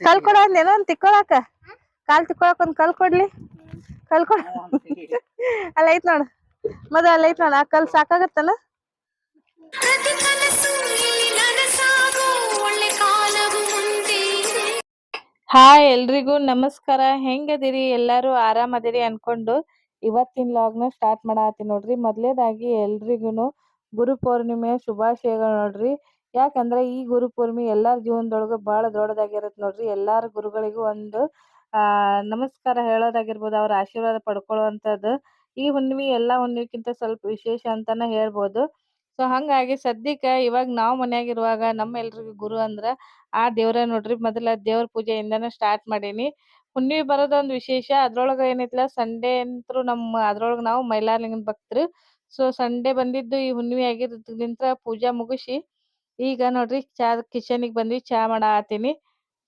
ಕಲ್ ಕೊಡ ಏನೋ ಒಂದ್ ತಿಕ್ಕೊಳಕ. ಕಾಲ್ ತಿಕ್ಕೊಳಕ್ ಒಂದ್ ಕಲ್ ಕೊಡ್ಲಿ. ಕಲ್ ಕೊಡ ಅಲ್ಲ, ಐತ್ ನೋಡ. ಮದ ಅಲ್ಲ, ಐತ್ ನೋಡ. ಆ ಕಲ್ ಸಾಕಾಗತ್ತಲ್ಲ. ಹಾಯ್ ಎಲ್ರಿಗೂ ನಮಸ್ಕಾರ. ಹೆಂಗದಿರಿ? ಎಲ್ಲಾರು ಆರಾಮದಿರಿ ಅನ್ಕೊಂಡು ಇವತ್ತಿನ ಲಾಗ್ನ ಸ್ಟಾರ್ಟ್ ಮಾಡತ್ತೀನಿ ನೋಡ್ರಿ. ಮೊದ್ಲೇದಾಗಿ ಎಲ್ರಿಗೂನು ಗುರು ಪೌರ್ಣಿಮೆ ಶುಭಾಶಯಗಳು ನೋಡ್ರಿ. ಯಾಕಂದ್ರೆ ಈ ಗುರು ಪೂರ್ಣಿಮೆ ಎಲ್ಲಾರ ಜೀವನದೊಳಗ ಬಹಳ ದೊಡ್ಡದಾಗಿರುತ್ತೆ ನೋಡ್ರಿ. ಎಲ್ಲಾರ ಗುರುಗಳಿಗೂ ಒಂದು, ಆ, ನಮಸ್ಕಾರ ಹೇಳೋದಾಗಿರ್ಬೋದು, ಅವ್ರ ಆಶೀರ್ವಾದ ಪಡ್ಕೊಳ್ಳುವಂತದ್ದು ಈ ಹುಣ್ಣಿಮೆ ಎಲ್ಲಾ ಹುಣ್ಣಿಮೆಕ್ಕಿಂತ ಸ್ವಲ್ಪ ವಿಶೇಷ ಅಂತಾನೆ ಹೇಳ್ಬೋದು. ಸೊ ಹಂಗಾಗಿ ಸದ್ಯಕ್ಕ ಇವಾಗ ನಾವು ಮನ್ಯಾಗಿರುವಾಗ ನಮ್ಮ ಎಲ್ರಿಗೂ ಗುರು ಅಂದ್ರ, ಆ ದೇವ್ರ ನೋಡ್ರಿ. ಮೊದಲ ದೇವ್ರ ಪೂಜೆಯಿಂದಾನ ಸ್ಟಾರ್ಟ್ ಮಾಡೀನಿ. ಹುಣ್ಣಿಮೆ ಬರೋದೊಂದು ವಿಶೇಷ. ಅದ್ರೊಳಗ ಏನೈತಿಲ್ಲ ಸಂಡೇ ಅಂತೂ ನಮ್ಮ, ಅದ್ರೊಳಗ ನಾವು ಮೈಲಾರಲಿಂಗನ ಭಕ್ತರು. ಸೊ ಸಂಡೇ ಬಂದಿದ್ದು ಈ ಹುಣ್ಣಿಮೆ ಆಗಿರೋದ್ರಿಂದ ಪೂಜಾ ಮುಗಿಸಿ ಈಗ ನೋಡ್ರಿ ಚಾ ಕಿಚನಿಗೆ ಬಂದ್ವಿ, ಚಾ ಮಾಡಾತೀನಿ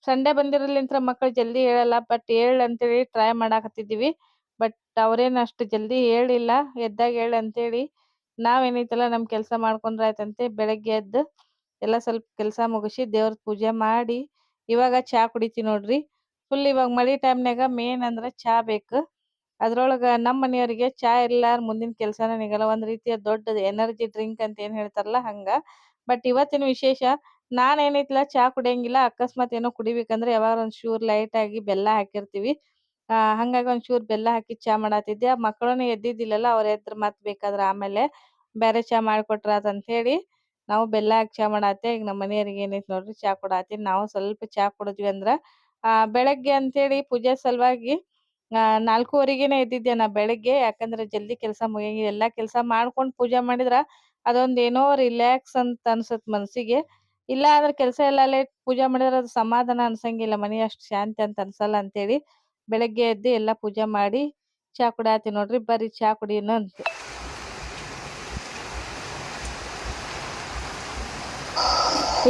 ಸಂಡೆ ಬಂದಿರಲಿಂತ್ರ ಮಕ್ಕಳು ಜಲ್ದಿ ಹೇಳಲ್ಲ ಬಟ್ ಹೇಳ್ ಅಂತೇಳಿ ಟ್ರೈ ಮಾಡಾಕತ್ತಿದೀವಿ ಬಟ್ ಅವ್ರೇನ್ ಅಷ್ಟು ಜಲ್ದಿ ಹೇಳಿಲ್ಲ, ಎದ್ದಾಗ ಹೇಳ್ ಅಂತೇಳಿ. ನಾವೇನೈತಲ್ಲ ನಮ್ ಕೆಲ್ಸ ಮಾಡ್ಕೊಂಡ್ರ ಆಯ್ತಂತೆ, ಬೆಳಗ್ಗೆ ಎದ್ದು ಎಲ್ಲ ಸ್ವಲ್ಪ ಕೆಲಸ ಮುಗಿಸಿ ದೇವ್ರ ಪೂಜೆ ಮಾಡಿ ಇವಾಗ ಚಾ ಕುಡಿತೀವಿ ನೋಡ್ರಿ. ಫುಲ್ ಇವಾಗ ಮಳಿ ಟೈಮ್ನಾಗ ಮೇನ್ ಅಂದ್ರ ಚಾ ಬೇಕು. ಅದ್ರೊಳಗ ನಮ್ಮ ಮನೆಯವರಿಗೆ ಚಾ ಇರ್ಲಾರ ಮುಂದಿನ ಕೆಲ್ಸನ ನಿಗಲ್ಲ, ಒಂದ್ ರೀತಿಯ ದೊಡ್ಡ ಎನರ್ಜಿ ಡ್ರಿಂಕ್ ಅಂತ ಏನ್ ಹೇಳ್ತಾರಲ್ಲ ಹಂಗ. ಬಟ್ ಇವತ್ತಿನ ವಿಶೇಷ ನಾನ್ ಏನೈತಿಲ್ಲ ಚಾ ಕುಡಿಯಂಗಿಲ್ಲ, ಅಕಸ್ಮಾತ್ ಏನೋ ಕುಡಿಬೇಕಂದ್ರೆ ಯಾವಾಗ ಒಂದ್ ಚೂರ್ ಲೈಟ್ ಆಗಿ ಬೆಲ್ಲ ಹಾಕಿರ್ತೀವಿ. ಆ, ಹಂಗಾಗಿ ಒಂದ್ ಚೂರ್ ಬೆಲ್ಲ ಹಾಕಿ ಚಾ ಮಾಡಾತಿದ್ದೆ. ಮಕ್ಕಳೂನು ಎದ್ದಿದ್ದಿಲ್ಲಲ್ಲ, ಅವ್ರ ಎದ್ರ ಮತ್ ಬೇಕಾದ್ರ ಆಮೇಲೆ ಬ್ಯಾರೆ ಚಾ ಮಾಡ್ಕೊಟ್ರ ಅಂತ ಹೇಳಿ ನಾವು ಬೆಲ್ಲ ಹಾಕಿ ಚಾ ಮಾಡತ್ತೆ ಈಗ ನಮ್ಮ ಮನೆಯವ್ರಿಗೆ ಏನೈತಿ ನೋಡ್ರಿ ಚಾ ಕೊಡಾತಿ ನಾವು ಸ್ವಲ್ಪ ಚಾ ಕುಡಿದ್ವಿ ಅಂದ್ರ, ಆ, ಬೆಳಗ್ಗೆ ಅಂತೇಳಿ ಪೂಜೆ ಸಲುವಾಗಿ, ಆ, ನಾಲ್ಕೂವರೆಗೆನೆ ಎದ್ದಿದ್ದೆ ನಾ ಬೆಳಗ್ಗೆ. ಯಾಕಂದ್ರೆ ಜಲ್ದಿ ಕೆಲಸ ಮುಗಿಯಂಗಿಲ್ಲ. ಎಲ್ಲಾ ಕೆಲಸ ಮಾಡ್ಕೊಂಡ್ ಪೂಜೆ ಮಾಡಿದ್ರ ಅದೊಂದ್ ಏನೋ ರಿಲ್ಯಾಕ್ಸ್ ಅಂತ ಅನ್ಸತ್ ಮನ್ಸಿಗೆ. ಇಲ್ಲ ಅಂದ್ರೆ ಕೆಲಸ ಎಲ್ಲ ಲೇಟ್ ಪೂಜೆ ಮಾಡಿದ್ರೆ ಅದು ಸಮಾಧಾನ ಅನ್ಸಂಗಿಲ್ಲ, ಮನೆ ಅಷ್ಟು ಶಾಂತಿ ಅಂತ ಅನ್ಸಲ್ಲ ಅಂತೇಳಿ ಬೆಳಗ್ಗೆ ಎದ್ದು ಎಲ್ಲಾ ಪೂಜೆ ಮಾಡಿ ಚಾ ಕುಡಿಯಾತೀನಿ ನೋಡ್ರಿ, ಬರ್ರಿ ಚಾ ಕುಡಿಯೋಣ ಅಂತ.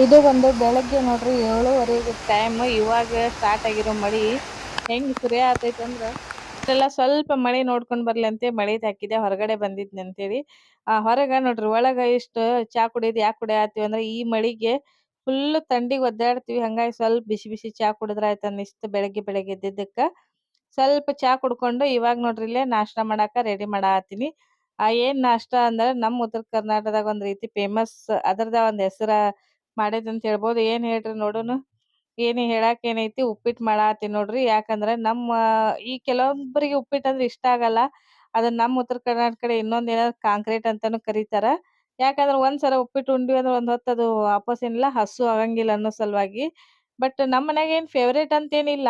ಇದು ಒಂದು ಬೆಳಗ್ಗೆ ನೋಡ್ರಿ ಏಳುವರೆಗೆ ಟೈಮ್ ಇವಾಗ ಸ್ಟಾರ್ಟ್ ಆಗಿರೋ ಮಳಿ. ಹೆಂಗ್ ಸುರಿಯ ಆತೈತಿ ಅಂದ್ರ ಇಷ್ಟೆಲ್ಲ ಸ್ವಲ್ಪ ಮಳೆ ನೋಡ್ಕೊಂಡ್ ಬರ್ಲಿ ಅಂತ ಮಳಿ ಹಾಕಿದೆ, ಹೊರಗಡೆ ಬಂದಿದ್ನಿ ಅಂತೇಳಿ. ಆ, ಹೊರಗ ನೋಡ್ರಿ ಒಳಗ ಇಷ್ಟ ಚಾ ಕುಡಿಯೋದ್ ಯಾಕೆ ಕುಡಿಯತ್ತೀವಿ ಅಂದ್ರೆ ಈ ಮಳಿಗೆ ಫುಲ್ ಥಂಡಿಗ್ ಒದ್ದಾಡ್ತೀವಿ. ಹಂಗಾಗಿ ಸ್ವಲ್ಪ ಬಿಸಿ ಬಿಸಿ ಚಾ ಕುಡಿದ್ರ ಆಯ್ತ ಅನ್ನಿಸ್ತು ಬೆಳಗ್ಗೆ ಬೆಳಗ್ಗೆ ಎದ್ದಿದ್ದಕ್ಕ. ಸ್ವಲ್ಪ ಚಾ ಕುಡ್ಕೊಂಡು ಇವಾಗ ನೋಡ್ರಿ ಇಲ್ಲೇ ನಾಷ್ಟಾ ಮಾಡಾಕ ರೆಡಿ ಮಾಡಾತೀನಿ ಆ, ಏನ್ ನಾಷ್ಟಾ ಅಂದ್ರೆ ನಮ್ ಉತ್ತರ ಕರ್ನಾಟಕದಾಗ ಒಂದ್ ರೀತಿ ಫೇಮಸ್ ಅದರದ ಒಂದ್ ಹೆಸರ ಅಂತ ಹೇಳ್ಬೋದು. ಏನ್ ಹೇಳ್ರಿ ನೋಡುನು? ಏನ್ ಹೇಳಾಕ್ ಏನೈತಿ ಉಪ್ಪಿಟ್ ಮಾಡಾತೀನಿ ನೋಡ್ರಿ. ಯಾಕಂದ್ರ ನಮ್ಮ, ಈ ಕೆಲವೊಬ್ಬರಿಗೆ ಉಪ್ಪಿಟ್ಟು ಅಂದ್ರೆ ಇಷ್ಟ ಆಗಲ್ಲ. ಅದನ್ನ ನಮ್ಮ ಉತ್ತರ ಕರ್ನಾಟಕ ಕಡೆ ಇನ್ನೊಂದ್ ಏನಾದ್ರು ಕಾಂಕ್ರೀಟ್ ಅಂತಾನು ಕರೀತಾರ. ಯಾಕಂದ್ರ ಒಂದ್ಸಲ ಉಪ್ಪಿಟ್ಟು ಉಂಡ್ವಿ ಅಂದ್ರೆ ಒಂದ್ ಹೊತ್ತು ಅದು ವಾಪಸ್ ಏನಿಲ್ಲ, ಹಸು ಆಗಂಗಿಲ್ಲ ಅನ್ನೋ ಸಲುವಾಗಿ. ಬಟ್ ನಮ್ ಮನ್ಯಾಗ ಏನ್ ಫೇವ್ರೇಟ್ ಅಂತ ಏನಿಲ್ಲ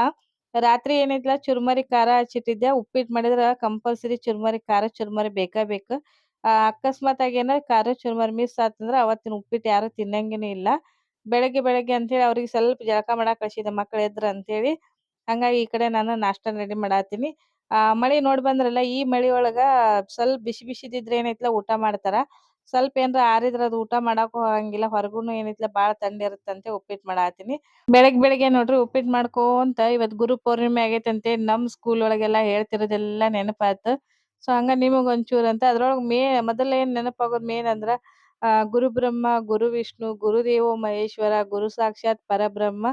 ರಾತ್ರಿ ಏನೈತಿಲ್ಲ ಚುರ್ಮರಿ ಖಾರ ಹಚ್ಚಿಟ್ಟಿದ್ದೆ. ಉಪ್ಪಿಟ್ಟು ಮಾಡಿದ್ರ ಕಂಪಲ್ಸರಿ ಚುರ್ಮರಿ, ಖಾರ ಚುರ್ಮರಿ ಬೇಕ ಬೇಕು. ಅಕಸ್ಮಾತ್ ಆಗಿ ಏನಾರ ಖಾರ ಚುರ್ಮರಿ ಮಿಸ್ ಆತಂದ್ರ ಅವತ್ತಿನ ಉಪ್ಪಿಟ್ಟು ಯಾರು ತಿನ್ನಂಗೇನು ಇಲ್ಲ. ಬೆಳಗ್ಗೆ ಬೆಳಗ್ಗೆ ಅಂತೇಳಿ ಅವ್ರಿಗೆ ಸ್ವಲ್ಪ ಜಳಕ ಮಾಡಾಕ ಕಳ್ಸಿದ್ದೆ ಮಕ್ಳು ಎದ್ರ ಅಂತೇಳಿ ಹಂಗಾಗಿ ಈ ಕಡೆ ನಾನು ನಾಷ್ಟಾ ರೆಡಿ ಮಾಡಾತೀನಿ. ಆ, ಮಳಿ ನೋಡ್ ಬಂದ್ರಲ್ಲ ಈ ಮಳಿ ಒಳಗ ಸ್ವಲ್ಪ ಬಿಸಿ ಬಿಸಿದಿದ್ರೆ ಏನೈತ್ಲ ಊಟ ಮಾಡ್ತಾರ. ಸ್ವಲ್ಪ ಏನ್ರ ಆರಿದ್ರ ಅದು ಊಟ ಮಾಡಾಕ ಹೋಗಂಗಿಲ್ಲ ಹೊರಗುನು ಏನೈತ್ಲ ಬಾಳ ಥಂಡಿ ಇರುತ್ತಂತೆ ಉಪ್ಪಿಟ್ಟು ಮಾಡಾತೀನಿ. ಬೆಳಗ್ ಬೆಳಗ್ಗೆ ನೋಡ್ರಿ ಉಪ್ಪಿಟ್ಟು ಮಾಡ್ಕೊಂತ ಇವತ್ ಗುರು ಪೌರ್ಣಿಮೆ ಆಗೈತಂತೆ ನಮ್ ಸ್ಕೂಲ್ ಒಳಗೆಲ್ಲಾ ಹೇಳ್ತಿರೋದೆಲ್ಲಾ ನೆನಪಾಯ್ತು. ಸೊ ಹಂಗ ನಿಮಗ್ ಒಂಚೂರ್ ಅಂತ ಅದ್ರೊಳಗ್ ಮೇ ಮೊದಲ ಏನ್ ನೆನಪಾಗೋದ್ ಮೇನ್ ಅಂದ್ರ ಆ, ಗುರು ಬ್ರಹ್ಮ, ಗುರು ವಿಷ್ಣು ಗುರುದೇವೋ ಮಹೇಶ್ವರ, ಗುರು ಸಾಕ್ಷಾತ್ ಪರಬ್ರಹ್ಮ,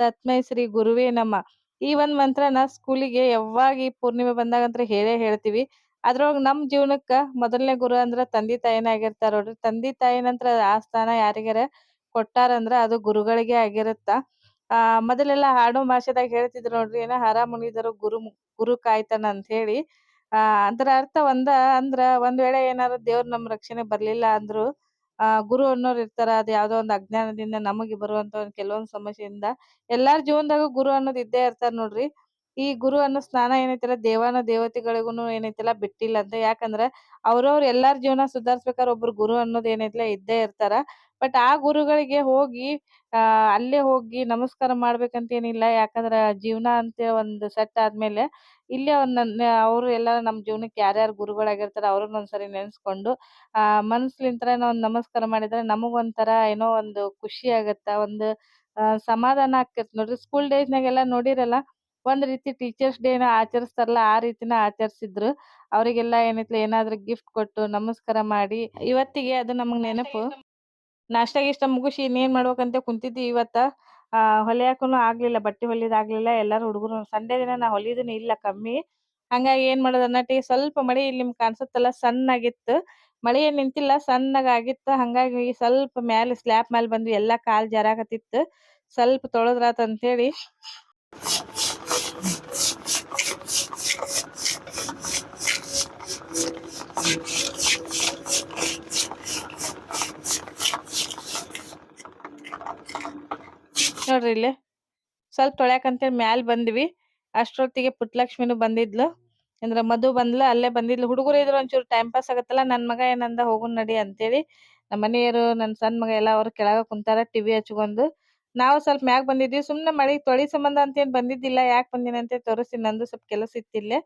ತತ್ಮೈ ಶ್ರೀ ಗುರುವೇ ನಮ. ಈ ಒಂದ್ ಮಂತ್ರನ ಸ್ಕೂಲಿಗೆ ಯಾವಾಗ ಈ ಪೂರ್ಣಿಮೆ ಬಂದಾಗಂತ್ರ ಹೇಳೇ ಹೇಳ್ತೀವಿ. ಅದ್ರೊಳಗ್ ನಮ್ ಜೀವನಕ್ಕ ಮೊದಲನೇ ಗುರು ಅಂದ್ರ ತಂದೆ ತಾಯಿನ ಆಗಿರ್ತಾರ ನೋಡ್ರಿ. ತಂದೆ ತಾಯಿ ನಂತರ ಆ ಸ್ಥಾನ ಯಾರಿಗಾರ ಕೊಟ್ಟಾರಂದ್ರ ಅದು ಗುರುಗಳಿಗೆ ಆಗಿರುತ್ತ. ಆ, ಮೊದಲೆಲ್ಲಾ ಹಾಡು ಭಾಷೆದಾಗ ಹೇಳ್ತಿದ್ರು ನೋಡ್ರಿ, ಏನ ಹರ ಮುನಿದರು ಗುರು ಗುರು ಕಾಯ್ತಾನ ಅಂತ ಹೇಳಿ. ಆ, ಅದರ ಅರ್ಥ ಒಂದ ಅಂದ್ರ ಒಂದ್ ವೇಳೆ ಏನಾರ ದೇವ್ರ ನಮ್ ರಕ್ಷಣೆ ಬರ್ಲಿಲ್ಲ ಅಂದ್ರು ಆ, ಗುರು ಅನ್ನೋರ್ ಇರ್ತಾರ. ಅದ್ ಯಾವ್ದೋ ಒಂದ್ ಅಜ್ಞಾನದಿಂದ ನಮಗೆ ಬರುವಂತ ಒಂದ್ ಕೆಲವೊಂದ್ ಸಮಸ್ಯೆಯಿಂದ ಎಲ್ಲಾರ್ ಜೀವನದಾಗ ಗುರು ಅನ್ನೋದ್ ಇದ್ದೇ ಇರ್ತಾರ ನೋಡ್ರಿ. ಈ ಗುರು ಅನ್ನೋ ಸ್ಥಾನ ಏನೈತಲ್ಲ, ದೇವಾನ ದೇವತೆಗಳಿಗೂನು ಏನೈತಲ್ಲ ಬಿಟ್ಟಿಲ್ಲ ಅಂತ. ಯಾಕಂದ್ರ ಅವ್ರವ್ರ ಎಲ್ಲಾರ್ ಜೀವನ ಸುಧಾರಿಸ್ಬೇಕಾದ್ರ ಒಬ್ರು ಗುರು ಅನ್ನೋದ್ ಏನೈತಲ್ಲ ಇದ್ದೇ ಇರ್ತಾರ. ಬಟ್ ಆ ಗುರುಗಳಿಗೆ ಹೋಗಿ, ಆ, ಅಲ್ಲೇ ಹೋಗಿ ನಮಸ್ಕಾರ ಮಾಡ್ಬೇಕಂತ ಏನಿಲ್ಲ. ಯಾಕಂದ್ರ ಜೀವನ ಅಂತ ಒಂದ್ ಸೆಟ್ ಆದ್ಮೇಲೆ ಇಲ್ಲೇ ಒಂದ್ ಅವ್ರು ಎಲ್ಲ ನಮ್ ಜೀವನಕ್ಕೆ ಯಾರ್ಯಾರ್ ಗುರುಗಳಾಗಿರ್ತಾರ ಅವ್ರನ್ನ ಒಂದ್ಸರಿ ನೆನ್ಸ್ಕೊಂಡು, ಆ ಮನ್ಸ್ಲಿಂತ್ರನ ಒಂದ್ ನಮಸ್ಕಾರ ಮಾಡಿದ್ರೆ ನಮಗ್ ತರ ಏನೋ ಒಂದು ಖುಷಿ ಆಗತ್ತ, ಒಂದು ಸಮಾಧಾನ ಆಕ್ಕೇತ್ ನೋಡ್ರಿ ಸ್ಕೂಲ್ ಡೇಸ್ ನಾಗೆಲ್ಲ ನೋಡಿರಲ್ಲ, ಒಂದ್ ರೀತಿ ಟೀಚರ್ಸ್ ಡೇ ನ ಆಚರಿಸ್ತಾರಲ್ಲ, ಆ ರೀತಿನ ಆಚರಿಸಿದ್ರು. ಅವ್ರಿಗೆಲ್ಲ ಏನೈತ್ಲ ಏನಾದ್ರು ಗಿಫ್ಟ್ ಕೊಟ್ಟು ನಮಸ್ಕಾರ ಮಾಡಿ, ಇವತ್ತಿಗೆ ಅದು ನಮಗ್ ನೆನಪು. ನಾಷ್ಟಾ ಇಷ್ಟ ಮುಗಿಸಿ ಇನ್ನೇನ್ ಮಾಡ್ಬೇಕಂತ ಕುಂತಿದ್ವಿ ಇವತ್ತ? ಆ, ಹೊಲಿಯಾಕುನು ಆಗ್ಲಿಲ್ಲ, ಬಟ್ಟೆ ಆಗ್ಲಿಲ್ಲ, ಎಲ್ಲಾರು ಹುಡುಗರು ಸಂಡೇ ದಿನ ನಾ ಹೊಲಿಯೋದುನು ಇಲ್ಲ ಕಮ್ಮಿ. ಹಂಗಾಗಿ ಏನ್ ಮಾಡೋದ್ ಅನ್ನಟ್ಟಿ ಸ್ವಲ್ಪ ಮಳಿ ಇಲ್ಲಿ ನಿಮ್ಗ್ ಸಣ್ಣ ಸಣ್ಣಾಗಿತ್ತು. ಮಳಿ ಏನ್ ನಿಂತಿಲ್ಲ ಸಣ್ಣಗ್ ಆಗಿತ್ತು ಹಂಗಾಗಿ ಸ್ವಲ್ಪ ಮ್ಯಾಲ ಸ್ಲ್ಯಾಪ್ ಮ್ಯಾಲ್ ಬಂದು ಎಲ್ಲಾ ಕಾಲ್ ಜಾರಾಕತ್ತಿತ್ತು ಸ್ವಲ್ಪ ತೊಳದ್ರಾತ್ ಅಂತೇಳಿ. ನೋಡ್ರಿ ಇಲ್ಲಿ. ಸ್ವಲ್ಪ ತೊಳ್ಯಾಕಂತೇಳಿ ಮ್ಯಾಲ್ ಬಂದ್ವಿ. ಅಷ್ಟೊತ್ತಿಗೆ ಪುಟ್ಟಲಕ್ಷ್ಮಿನು ಬಂದಿದ್ಲು. ಅಂದ್ರ ಮಧು ಬಂದ್ಲು, ಅಲ್ಲೇ ಬಂದಿದ್ಲು. ಹುಡುಗರು ಇದ್ರು ಒಂಚೂರು ಟೈಮ್ ಪಾಸ್ ಆಗತ್ತಲ್ಲ, ನನ್ ಮಗ ಏನಂದ ಹೋಗು ನಡಿ ಅಂತೇಳಿ ನಮ್ಮ ಮನೆಯವರು, ನನ್ ಸಣ್ಣ ಮಗ ಎಲ್ಲ ಅವ್ರು ಕೆಳಗ ಕುಂತಾರ ಟಿವಿ ಹಚ್ಕೊಂಡು. ನಾವು ಸ್ವಲ್ಪ ಮ್ಯಾಗ್ ಬಂದಿದ್ವಿ. ಸುಮ್ನೆ ಮಳಿ ತೊಳಿ ಸಂಬಂಧ ಅಂತ ಏನ್ ಬಂದಿದ್ದಿಲ್ಲ. ಯಾಕ್ ಬಂದಿನ ಅಂತ ತೋರಿಸಿ ನಂದು ಸ್ವಲ್ಪ ಕೆಲಸ ಇತ್ತಿಲ್ಲೇ.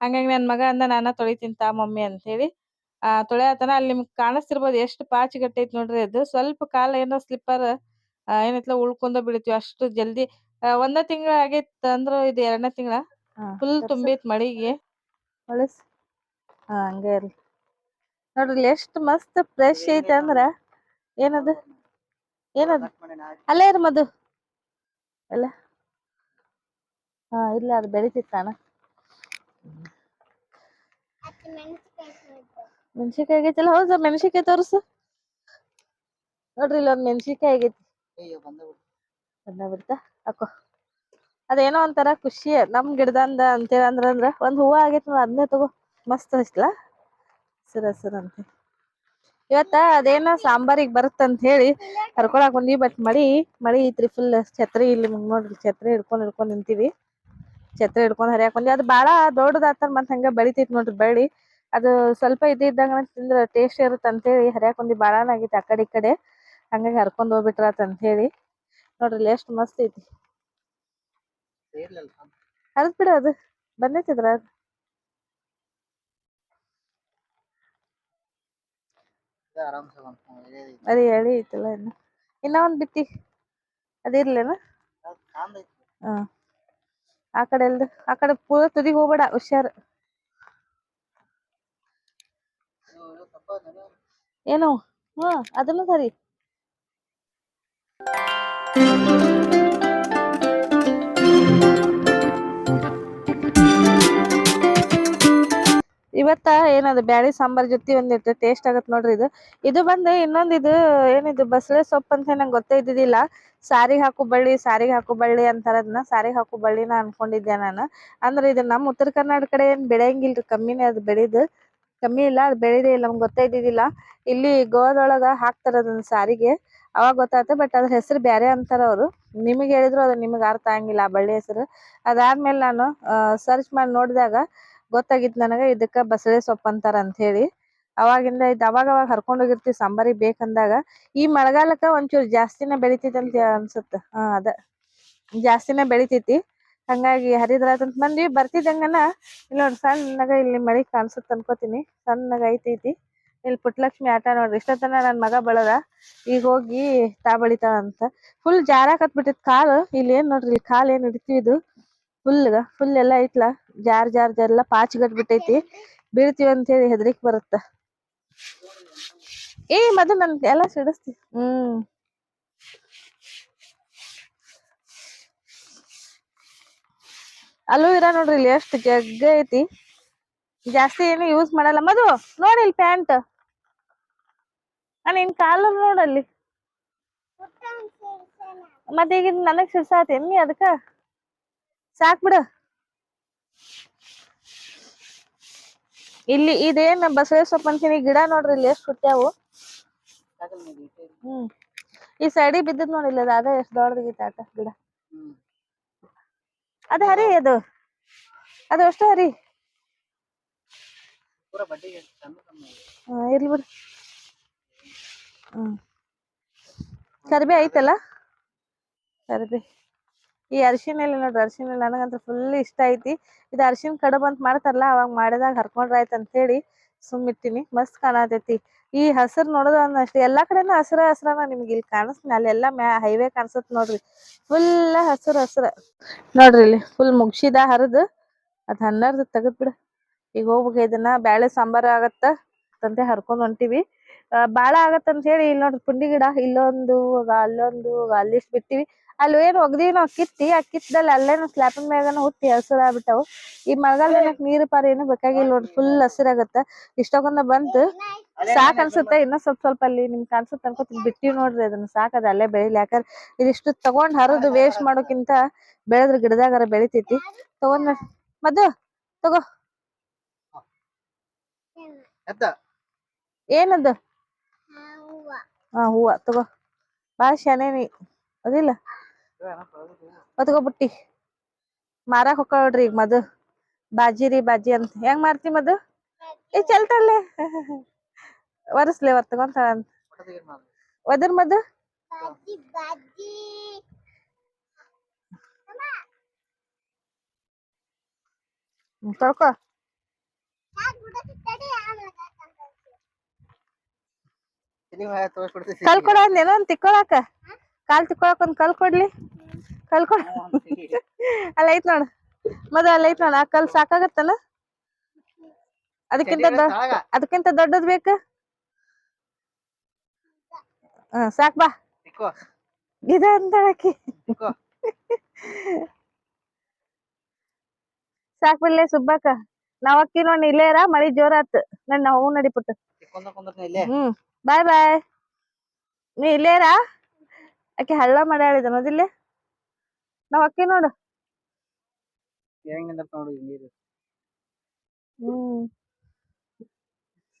ಹಂಗಾಗಿ ನನ್ ಮಗ ಅಂದ, ನಾನ ತೊಳಿತೀನಿ ತಾ ಮಮ್ಮಿ ಅಂತ ಹೇಳಿ ಆ ತೊಳೆಯತನ ಅಲ್ಲಿ ನಿಮ್ಗೆ ಕಾಣಿಸ್ತಿರ್ಬೋದು. ಎಷ್ಟು ಪಾಚಿಗಟ್ಟೆ ಗಟ್ಟೈತಿ ನೋಡ್ರಿ ಅದು. ಸ್ವಲ್ಪ ಕಾಲ ಏನೋ ಸ್ಲಿಪ್ಪರ್ ಏನೈತ್ಲ ಉಳ್ಕೊಂಡ ಬೀಳ್ತೀವಿ ಅಷ್ಟು ಜಲ್ದಿ. ಆ, ಒಂದ ತಿಂಗಳ ಆಗೈತ್ ಅಂದ್ರ ಇದು ಎರಡನೇ ತಿಂಗಳ. ಫುಲ್ ತುಂಬೈತ್ ಮಳಿಗೆ. ಹೊಳಸ್ ಹಾ ಹಂಗೆ ಇರ್ಲಿ. ನೋಡ್ರಿ ಎಷ್ಟ್ ಮಸ್ತ್ ಫ್ರೆಶ್ ಐತೆ ಅಂದ್ರ. ಏನದು? ಏನದು? ಅಲ್ಲೇ ಇರ್ ಮದು ಅಲ್ಲ ಹಾ ಇಲ್ಲ ಅದು ಬೆಳಿತಿತ್ತಾನ ಮೆಣಸಿಕಾಯಿ ಆಗೈತಲ್ಲ ಹೌದ ಮೆಣಸಿಕಾಯಿ ತೋರ್ಸು. ನೋಡ್ರಿ ಇಲ್ಲಿ ಮೆಣಸಿಕಾಯಿ ಮೆಣಸಿನ್ಕಾಯಿ ಆಗೈತಿ ಬಂದ ಅಕ್ಕೋ ಅದೇನೋ ಒಂಥರ ಖುಷಿ, ನಮ್ ಗಿಡದಂದ ಅಂತೇಳಿ ಅಂದ್ರ ಅಂದ್ರ ಒಂದ್ ಹೂವ ಆಗೈತಿ ನೋಡ್, ಅದ್ನೇ ತಗೋ. ಮಸ್ತ್ ಹಚ್ಲಾ ಹಸಿರ್ ಹಸಿರ್ ಅಂತ. ಇವತ್ತ ಅದೇನ ಸಾಂಬಾರಿಗ್ ಬರುತ್ತಂತ ಹೇಳಿ ಕರ್ಕೊಳಕ್ ಬಂದ್ವಿ ಬಟ್ ಮಳಿ ಮಳಿ ಐತ್ರಿ ಫುಲ್ ಛತ್ರಿ ಇಲ್ಲಿ ನೋಡ್ರಿ, ಛತ್ರಿ ಹಿಡ್ಕೊಂಡ್ ಹಿಡ್ಕೊಂಡ್ ನಿಂತೀವಿ. ಛತ್ರಿ ಹಿಡ್ಕೊಂಡ್ ಹರಿಯಾಕ್ ಬಂದ್ವಿ. ಅದು ಬಾಳ ದೊಡ್ಡದಾತ ಮತ್ತ್ ಹಂಗ ಬೆಳಿತೈತಿ ನೋಡ್ರಿ ಬೆಳಿ ಅದು ಸ್ವಲ್ಪ ಇದ್ ಇದ್ದಂಗ ತಿಂದ್ರ ಟೇಸ್ಟ್ ಇರುತ್ತ ಅಂತೇಳಿ ಹರಿಯಾಕ್ ಬಂದ್ವಿ. ಬಾಳಾನ ಆಗೈತಿ ಆ ಕಡೆ ಈ ಕಡೆ. ಹಂಗಾಗಿ ಹರ್ಕೊಂಡ್ ಹೋಗ್ಬಿಟ್ರಾತ್ ಅಂತ ಹೇಳಿ. ನೋಡ್ರಿ ಎಷ್ಟು ಮಸ್ತ್ ಐತಿ. ಹರಿದ್ ಬಿಡ ಅದು. ಬಂದೈತಿ ಅದ್ರಾಗ ಅದೇ ಎಳಿ ಐತಲ್ಲ ಇನ್ನು. ಇನ್ನ ಒಂದ್ ಬಿತ್ತಿ ಅದಿರ್ಲೇನ ಹಾ. ಆ ಕಡೆ ಎಲ್ದು ಆ ಕಡೆ ಪೂರ ತುದಿಗ್ ಹೋಗ್ಬೇಡ ಹುಷಾರ್. ಏನೋ? ಹಾ ಅದನ್ನು ಸರಿ. ಇವತ್ತ ಏನದು ಬ್ಯಾಳಿ ಸಾಂಬಾರ್ ಜೊತೆ ಒಂದಿಟ್ಟು ಟೇಸ್ಟ್ ಆಗತ್ ನೋಡ್ರಿ ಇದು. ಇದು ಬಂದು ಇನ್ನೊಂದ್ ಇದು ಏನಿದು ಬಸಳೆ ಸೊಪ್ಪು ಅಂತ ನಂಗೆ ಗೊತ್ತೇ ಇದ್ದಿದ್ದಿಲ್ಲ. ಸಾರಿಗ್ ಹಾಕು ಬಳ್ಳಿ, ಸಾರಿಗೆ ಹಾಕು ಬಳ್ಳಿ ಅಂತಾರ ಅದನ್ನ ಸಾರಿಗ್ ಹಾಕು ಬಳ್ಳಿನ ಅನ್ಕೊಂಡಿದ್ದೆ ನಾನು. ಅಂದ್ರೆ ಇದು ನಮ್ಮ ಉತ್ತರ ಕರ್ನಾಟಕ ಕಡೆ ಏನ್ ಬೆಳೆಯಂಗಿಲ್ರಿ, ಕಮ್ಮಿನೇ ಅದು ಬೆಳೆದು. ಕಮ್ಮಿ ಇಲ್ಲ, ಅದು ಬೆಳೆದೇ ಇಲ್ಲ ನಮ್ಗೆ ಗೊತ್ತೇ ಇದ್ದಿದ್ದಿಲ್ಲ. ಇಲ್ಲಿ ಗೋವಾದೊಳಗ ಹಾಕ್ತಾರ ಅದನ್ನ ಸಾರಿಗೆ. ಅವಾಗ ಗೊತ್ತಾಯ್ತು ಬಟ್ ಅದ್ರ ಹೆಸರು ಬೇರೆ ಅಂತಾರ ಅವ್ರು ನಿಮಗೆ ಹೇಳಿದ್ರು, ಅದು ನಿಮಗೆ ಅರ್ಥ ಆಗಂಗಿಲ್ಲ, ಆ ಬಳ್ಳಿ ಹೆಸರು. ಅದಾದ್ಮೇಲೆ ನಾನು ಸರ್ಚ್ ಮಾಡಿ ನೋಡಿದಾಗ ಗೊತ್ತಾಗಿತ್ತು ನನಗೆ, ಇದಕ್ಕ ಬಸಳೆ ಸೊಪ್ಪು ಅಂತಾರ ಅಂತ ಹೇಳಿ ಅವಾಗಿಂದ ಇದು ಅವಾಗ ಅವಾಗ ಹರ್ಕೊಂಡ್ ಹೋಗಿರ್ತಿವಿ, ಸಾಂಬಾರಿಗ್ ಬೇಕಂದಾಗ ಈ ಮಳೆಗಾಲಕ್ಕ ಒಂಚೂರು ಜಾಸ್ತಿನೇ ಬೆಳಿತೈತಿ ಅಂತ ಅನ್ಸುತ್ತೆ. ಹಾ ಅದ. ಜಾಸ್ತಿನೇ ಬೆಳಿತೈತಿ. ಹಂಗಾಗಿ ಹರಿದ್ರಾತಂತ ಬಂದ್ವಿ. ಬರ್ತಿದ್ದಂಗನ ಇಲ್ಲ ನೋಡ್ರಿ ಸಣ್ಣಗ ಇಲ್ಲಿ ಮಳೆ ಕಾಣಿಸುತ್ತೆ ಅನ್ಕೋತೀನಿ. ಸಣ್ಣಗ ಐತೈತಿ ಇಲ್ಲಿ ಪುಟ್ಟಲಕ್ಷ್ಮಿ ಆಟ ನೋಡ್ರಿ. ಇಷ್ಟೊತ್ತನ ನನ್ ಮಗ ಬಳದ ಈಗ ಹೋಗಿ ತಾ ಬಳಿತಾಳಂತ ಫುಲ್ ಜಾರಾಕತ್ಬಿಟ್ಟಿತ್ ಕಾಲು. ಇಲ್ಲಿ ಏನ್ ನೋಡ್ರಿ, ಇಲ್ಲಿ ಕಾಲ್ ಏನ್ ಹಿಡಿತೀವಿ ಇದು? ಫುಲ್ ಫುಲ್ ಎಲ್ಲಾ ಐತ್ಲ. ಜಾರ್ ಜಾರ್ ಜಾರ್ ಎಲ್ಲಾ ಪಾಚಿ ಬಿಟ್ಟೈತಿ ಬೀಳ್ತೀವಿ ಅಂತ ಹೇಳಿ ಹೆದರಿಕ್ ಬರುತ್ತ. ಏ ಮದು ನನ್ ಎಲ್ಲ ಸಿಡಸ್ತಿ. ಹ್ಮ್. ಅಲ್ಲೂ ಇರ ನೋಡ್ರಿ, ಇಲ್ಲಿ ಎಷ್ಟು ಜಗ್ಗ ಐತಿ. ಜಾಸ್ತಿ ಏನು ಯೂಸ್ ಮಾಡಲ್ಲ. ಮದು ನೋಡಿ ಇಲ್ಲಿ ಪ್ಯಾಂಟ್. ನಿನ್ ಕಾಲ ನೋಡಲ್ಲಿ. ಮತ್ತೆ ಈಗ ನನಗ್ ಸುಸಾತ್ ಎಮ್ಮಿ ಅದಕ್ಕ ಸಾಕ್ ಬಿಡು. ಇಲ್ಲಿ ಇದೇನ್ ಅಂತೀನಿ ಗಿಡ ನೋಡ್ರಿ ಇಲ್ಲಿ ಎಷ್ಟು ಹುಟ್ಟ್ಯಾವು ಹ್ಮ್. ಈ ಸೈಡಿ ಬಿದ್ದದ್ ನೋಡಿಲ್ಲ ಅದು, ಅದ ಎಷ್ಟ್ ದೊಡ್ಡದಾಗೈತೆ ಆಟ ಗಿಡ. ಅದ ಹರಿ ಅದು. ಅದು ಅಷ್ಟು ಹರಿ. ಇರ್ಲಿ ಬಿಡು. ಹ್ಮ್. ಕರಿಬೇ ಐತಲ್ಲ ಕರಿಬೆ. ಈ ಅರಿಶಿನ ಎಲ್ಲ ನೋಡ್ರಿ, ಅರಿಶಿನ ನನಗಂತೂ ಫುಲ್ ಇಷ್ಟ ಐತಿ. ಇದು ಅರಿಶಿನ ಕಡಬ್ ಅಂತ ಮಾಡ್ತಾರಲ್ಲ, ಅವಾಗ ಮಾಡಿದಾಗ ಹರ್ಕೊಂಡ್ರ ಆಯ್ತು ಅಂತ ಹೇಳಿ ಸುಮ್ಮಿಟ್ಟಿನಿ ಮಸ್ತ್ ಕಾಣತೈತಿ. ಈ ಹಸಿರು ನೋಡೋದು ಒಂದ್ ಅಷ್ಟೇ ಎಲ್ಲಾ ಕಡೆನೂ ಹಸಿರ ಹಸಿರನ ನಿಮ್ಗೆ ಇಲ್ಲಿ ಕಾಣಿಸ್ತೀನಿ ಅಲ್ಲೆಲ್ಲ ಮ್ಯಾ ಹೈವೇ ಕಾಣಿಸುತ್ತೆ ನೋಡ್ರಿ. ಫುಲ್ ಹಸಿರು ಹಸಿರ. ನೋಡ್ರಿ ಇಲ್ಲಿ ಫುಲ್ ಮುಗ್ಸಿದ ಹರಿದು, ಅದ್ ಹನ್ನರ್ದು ತೆಗದ್ ಬಿಡು. ಈಗ ಹೋಗ್ಬೇಕು ಇದನ್ನ, ಬ್ಯಾಳೆ ಸಾಂಬಾರ್ ಆಗತ್ತ ತಂದೆ ಹರ್ಕೊಂಡ್ ಹೊಂಟಿವಿ. ಬಾಳ ಆಗತ್ತಂತ ಹೇಳಿ ಇಲ್ಲಿ ನೋಡ್ರಿ ಪುಂಡಿ ಗಿಡ ಇಲ್ಲೊಂದು ಅಲ್ಲೊಂದು ಅಲ್ಲಿಷ್ಟು ಬಿಟ್ಟಿವಿ. ಅಲ್ಲಿ ಏನ್ ಒಗ್ದಿವಿ ನಾವ್ ಕಿತ್ತಿ ಆ ಕಿತ್ತದಲ್ಲಿ ಅಲ್ಲೇನು ಸ್ಲಾಪಿನ ಮ್ಯಾಗನ ಹುಟ್ಟಿ ಹಸಿರಾಗ್ಬಿಟ್ಟಾವು ಈ ಮಳೆಗಾಲದಾಗ ನೀರು ಪಾರ ಏನು ಬೇಕಾಗಿಲ್ಲ ನೋಡ್ರಿ ಫುಲ್ ಹಸಿರಾಗತ್ತ ಇಷ್ಟೊಂದ ಬಂತು. ಸಾಕ್ ಅನ್ಸುತ್ತೆ ಇನ್ನ ಸ್ವಲ್ಪ ಸ್ವಲ್ಪ ಅಲ್ಲಿ ನಿಮ್ಗೆ ಕಾಣಿಸುತ್ತೆ ಅನ್ಕೋತೀನಿ. ಬಿಟ್ಟಿವಿ ನೋಡ್ರಿ ಅದನ್ನ ಸಾಕ್ ಅದ ಅಲ್ಲೇ ಬೆಳಿಲಿ. ಯಾಕಂದ್ರೆ ಇದಿಷ್ಟು ತಗೊಂಡ್ ಹರಿದು ವೇಸ್ಟ್ ಮಾಡೋಕ್ಕಿಂತ ಬೆಳೆದ್ರ ಗಿಡದಾಗಾರ ಬೆಳಿತೈತಿ. ತಗೊಂಡ್ ಮದ್ದು ತಗೋ. ಏನದು ಹಾ, ಹೂವ ತಗೋ. ಬಾಳ ಶಾನೆ ನೀ. ಅದಿಲ್ಲ? ಬಿಟ್ಟಿ. ಮಾರಾಕ್ ಹೊಕ್ಕಳ್ರಿ ಈಗ ಮದು. ಬಾಜಿ ರೀ, ಬಾಜಿ ಅಂತ. ಹೆಂಗ್ ಮಾರ್ತಿ ಮದು? ಏ ಚಲ್ತಲ್ಲೇ ಒರೆಸ್ಲೆ ಒರ್ ತಗೊಂತಾಳ ಅಂತ ಒದರ್ ಮದು? ತೊಳ್ಕೊ. ಕಲ್ ಕೊಡ ಏನೋ ಒಂದ್ ತಿಕ್ಕೊಳಕ. ಕಾಲ್ ತಿಕ್ಕೊಳಕ್ ಒಂದ್ ಕಲ್ ಕೊಡ್ಲಿ. ಕಲ್ ಕೊಡ ಅಲ್ಲ ಐತ್ ನೋಡ. ಮದ್ ಅಲ್ಲ ಐತ್ ನೋಡ. ಆ ಕಲ್ ಸಾಕಾಗತ್ತಲ್ಲ? ಅದಕ್ಕಿಂತ ಅದಕ್ಕಿಂತ ದೊಡ್ಡದ್ ಬೇಕ? ಹ ಸಾಕ್ ಬಾ. ಇದ ಅಂತಳಕಿ ಸಾಕ್ ಬಿಡ್ಲೆ ಸುಬ್ಬಾಕ ನಾವ್ ಅಕ್ಕಿ ನೋಡ್ ಇಲ್ಲೇರ ಮಳಿ ಜೋರ್ ಆತ್ ನನ್ ಹೂ ನಡಿಪುಟ್ಟು ಹ್ಮ್. ಬಾಯ್ ಬಾಯ್ ನೀ ಇಲ್ಲೇರಾ ಆಕೆ ಹಳ್ಳ ಮಾಡ್ಯಾಳಿದ ನೋದಿಲ್ಲ ನಾವ್ ಅಕ್ಕಿ ನೋಡು. ಹ್ಮ್.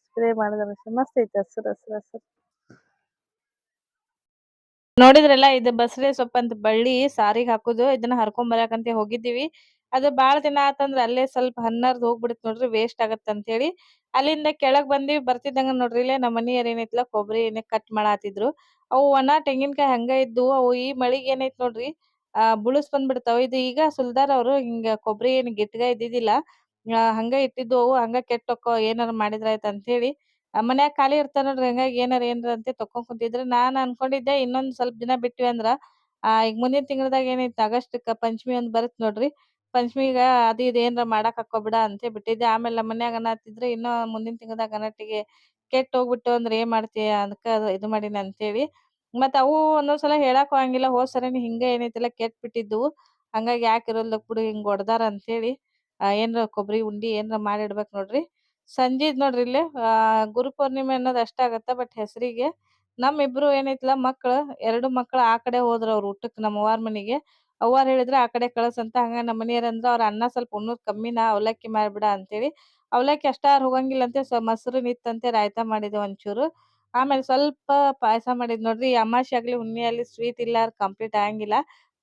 ಸ್ಪ್ರೇ ಮಾಡಿದ್ರ ಮಸ್ತ್ ಐತಿ ಹಸ್ರ್ ಹಸ್ರ್ ಹಸ್ರ್. ನೋಡಿದ್ರಲ್ಲ ಇದು ಬಸ್ರೆ ಸೊಪ್ಪಂತ ಬಳ್ಳಿ ಸಾರಿಗೆ ಹಾಕುದು ಇದನ್ನ ಹರ್ಕೊಂಡ್ ಬರಾಕಂತ ಹೋಗಿದ್ದೀವಿ. ಅದು ಬಾಳ ದಿನ ಆತಂದ್ರ ಅಲ್ಲೇ ಸ್ವಲ್ಪ ಹನ್ನರ್ದ್ ಹೋಗ್ಬಿಡತ್ ನೋಡ್ರಿ ವೇಸ್ಟ್ ಆಗತ್ತ ಅಂತ ಹೇಳಿ ಅಲ್ಲಿಂದ ಕೆಳಗ್ ಬಂದಿ ಬರ್ತಿದ್ದಂಗ ನೋಡ್ರಿ ಇಲ್ಲೇ ನಮ್ಮ ಮನಿಯರ್ ಏನೈತ್ಲ ಕೊಬ್ಬರಿ ಎಣ್ಣೆ ಕಟ್ ಮಾಡಾತಿದ್ರು. ಅವು ಒಣ ತೆಂಗಿನಕಾಯಿ ಹಂಗ ಇದ್ವು ಅವು ಈ ಮಳಿಗೆ ಏನೈತ್ ನೋಡ್ರಿ ಆ ಬುಳುಸ್ ಬಂದ್ಬಿಡ್ತಾವ. ಇದು ಈಗ ಸುಲ್ದಾರ್ ಅವ್ರು ಹಿಂಗ ಕೊಬ್ಬರಿ ಏನ್ ಗಿಟ್ಗ ಇದ್ದಿದ್ದಿಲ್ಲ ಆ, ಹಂಗ ಇಟ್ಟಿದ್ದು ಅವು ಹಂಗ ಕೆಟ್ಟ ಹೊಕ್ಕವ ಏನಾರ ಮಾಡಿದ್ರ ಆಯ್ತ್ ಅಂತ ಹೇಳಿ ಮನ್ಯಾಗ ಖಾಲಿ ಇರ್ತಾರ ನೋಡ್ರಿ ಹಂಗಾಗಿ ಏನಾರ ಏನಾರ ಅಂತ ತಕೊಂಡ್ ಕುಂತಿದ್ರ. ನಾನ್ ಅನ್ಕೊಂಡಿದ್ದೆ ಇನ್ನೊಂದ್ ಸ್ವಲ್ಪ ದಿನ ಬಿಟ್ವಿ ಅಂದ್ರ ಆ ಈಗ ಮುಂದಿನ ತಿಂಗಳ್ದಾಗ ಏನೈತಿ ಕ ಪಂಚಮಿ ಒಂದ್ ಬರುತ್ತೆ ನೋಡ್ರಿ. ಪಂಚಮಿಗ ಅದು ಇದು ಏನ್ರ ಮಾಡಾಕ್ ಹಾಕೋಬೇಡ ಅಂತ ಬಿಟ್ಟಿದ್ದೆ ಆಮೇಲೆ ನಮ್ಮ ಮನ್ಯಾಗ ಅನ್ನತ್ತಿದ್ರು ಇನ್ನು ಮುಂದಿನ ತಿಂಗಳದಾಗ ಗಣಟಿಗೆ ಕೆಟ್ಟ ಹೋಗ್ಬಿಟ್ಟು ಅಂದ್ರೆ ಏನ್ ಮಾಡ್ತೀಯ ಅದಕ್ಕ ಅದು ಇದು ಮಾಡಿನ ಅಂತ ಹೇಳಿ ಮತ್ತ ಅವು ಒಂದೊಂದ್ಸಲ ಹೇಳಾಕ್ ಹೋಗಂಗಿಲ್ಲ ಹೋದ್ ಸರಿನು ಹಿಂಗ ಏನೈತಿಲ್ಲ ಕೆಟ್ಟ ಬಿಟ್ಟಿದ್ವು ಹಂಗಾಗಿ ಯಾಕೆ ಇರೋಲ್ಲ ಬಿಡು, ಹಿಂಗ್ ಹೊಡ್ದಾರ ಅಂತ ಹೇಳಿ ಆ, ಏನ್ರ ಕೊಬ್ಬರಿ ಉಂಡಿ ಏನ್ರ ಮಾಡಿ ಇಡ್ಬೇಕ್ ನೋಡ್ರಿ. ಸಂಜೆದ್ ನೋಡ್ರಿ ಇಲ್ಲಿ ಗುರು ಪೂರ್ಣಿಮೆ ಅನ್ನೋದ್ ಅಷ್ಟ ಆಗತ್ತ ಬಟ್ ಹೆಸರಿಗೆ. ನಮ್ ಇಬ್ರು ಏನೈತಿಲ್ಲ ಮಕ್ಳು, ಎರಡು ಮಕ್ಳು ಆ ಕಡೆ ಹೋದ್ರ ಅವ್ರ ಊಟಕ್ ಅವ್ವಾರ ಮನಿಗೆ. ಅವ್ವಾರ್ ಹೇಳಿದ್ರ ಆ ಕಡೆ ಕಳಸ ಅಂತ, ಹಂಗ ನಮ್ಮ ಮನಿಯರ್ ಅಂದ್ರ, ಅವ್ರ ಅನ್ನ ಸ್ವಲ್ಪ ಉಣ್ಣೋದ್ ಕಮ್ಮಿನ, ಅವಲಕ್ಕಿ ಮಾಡ್ಬಿಡ ಅಂತೇಳಿ. ಅವಲಕ್ಕಿ ಅಷ್ಟಾರ್ ಹೋಗಂಗಿಲ್ಲ ಅಂತ ಮೊಸರು ನಿತ್ತಂತೆ ರಾಯ್ತಾ ಮಾಡಿದೆ ಒಂಚೂರು. ಆಮೇಲೆ ಸ್ವಲ್ಪ ಪಾಯಸ ಮಾಡಿದ್ ನೋಡ್ರಿ ಅಮಾಶಿ ಆಗ್ಲಿ ಹುಣ್ಣಿ ಆಗ್ಲಿ, ಸ್ವೀಟ್ ಇಲ್ಲ ಕಂಪ್ಲೀಟ್ ಆಗಂಗಿಲ್ಲ.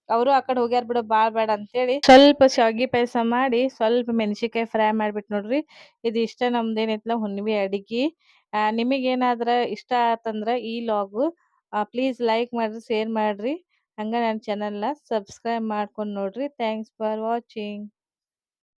ಅವರು ಆ ಕಡೆ ಹೋಗ್ಯಾರ ಬಿಡು, ಬಾಳ ಬೇಡ ಅಂತೇಳಿ. ಸ್ವಲ್ಪ ಶಾವಿಗೆ ಪಾಯಸ ಮಾಡಿ, ಸ್ವಲ್ಪ ಮೆಣಸಿಕಾಯಿ ಫ್ರೈ ಮಾಡ್ಬಿಟ್ ನೋಡ್ರಿ. ಇದು ಇಷ್ಟ ನಮ್ದೇನೈತ್ಲ ಹುಣ್ಣಿಮೆ ಅಡಿಗೆ. ಆ, ನಿಮಗ್ ಏನಾದ್ರ ಇಷ್ಟ ಆತಂದ್ರ ಈ ಲಾಗು. ಪ್ಲೀಸ್ ಲೈಕ್ ಮಾಡ್ರಿ, ಶೇರ್ ಮಾಡ್ರಿ. ಹಂಗ ನನ್ನ ಚಾನೆಲ್ನ ಸಬ್ಸ್ಕ್ರೈಬ್ ಮಾಡ್ಕೊಂಡು ನೋಡ್ರಿ. Thanks for watching